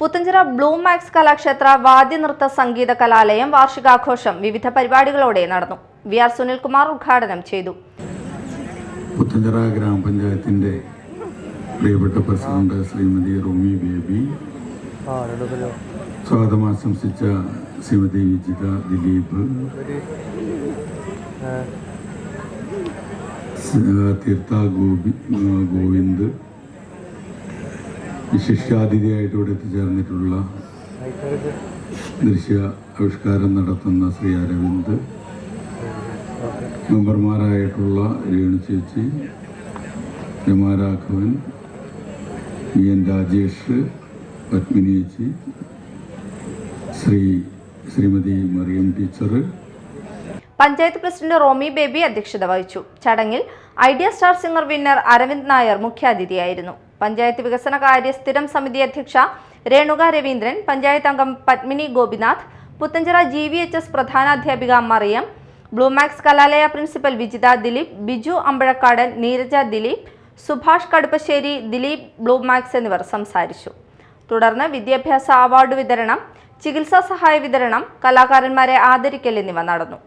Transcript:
Puthenchira blue max Kalakshetra വാദ്യനൃത്ത സംഗീത കലാലയം വാർഷികാഘോഷം വിവിധ പരിപാടികളോടെ നടന്നു. വി ആർ സുനിൽകുമാർ ഉദ്ഘാടനം ചെയ്തു. പുത്തഞ്ചിറ ഗ്രാമപഞ്ചായത്തിന്റെ പ്രിയപ്പെട്ട പ്രസിഡന്റ് ശ്രീമതി റോമി ബേബി. സ്വാഗതം ആശംസിച്ച ശ്രീമതി വിജിത ദിലീപ്. തീർത്ഥ ഗോപി ഗോവിന്ദ്. വിശിഷ്ടാതിഥിയായിട്ട് ഇവിടെ എത്തിച്ചേർന്നിട്ടുള്ള ദൃശ്യ ആവിഷ്കാരം നടത്തുന്ന ശ്രീ അരവിന്ദ് മെമ്പർമാരായിട്ടുള്ള രേണു ചേച്ചി രമാരാഘവൻ വി എൻ രാജേഷ് പത്മിനി ചേച്ചി ശ്രീ ശ്രീമതി മറിയം ടീച്ചർ പഞ്ചായത്ത് പ്രസിഡന്റ് റോമി ബേബി അധ്യക്ഷത വഹിച്ചു. ചടങ്ങിൽ Idea star singer winner Aravind Nair മുഖ്യാതിഥിയായിരുന്നു. Panchayat വികസന കാര്യ സ്ഥിരം സമിതി അധ്യക്ഷ രേണുക രവീന്ദ്രൻ പഞ്ചായത്ത് അംഗം Padmini Gopinath Puthenchira G V H S പ്രധാനാധ്യാപിക Mariyam ബ്ലൂമാക്സ് കലാലയ principal Vijitha Dileep Biju Ambazhakkadan Neeraja Dileep Subhash Kaduppassery Dileep Blue Max എന്നിവർ സംസാരിച്ചു. തുടർന്ന് വിദ്യാഭ്യാസ അവാർഡ് വിതരണം ചികിത്സാ സഹായ വിതരണം കലാകാരന്മാരെ ആദരിക്കൽ എന്നിവ നടന്നു.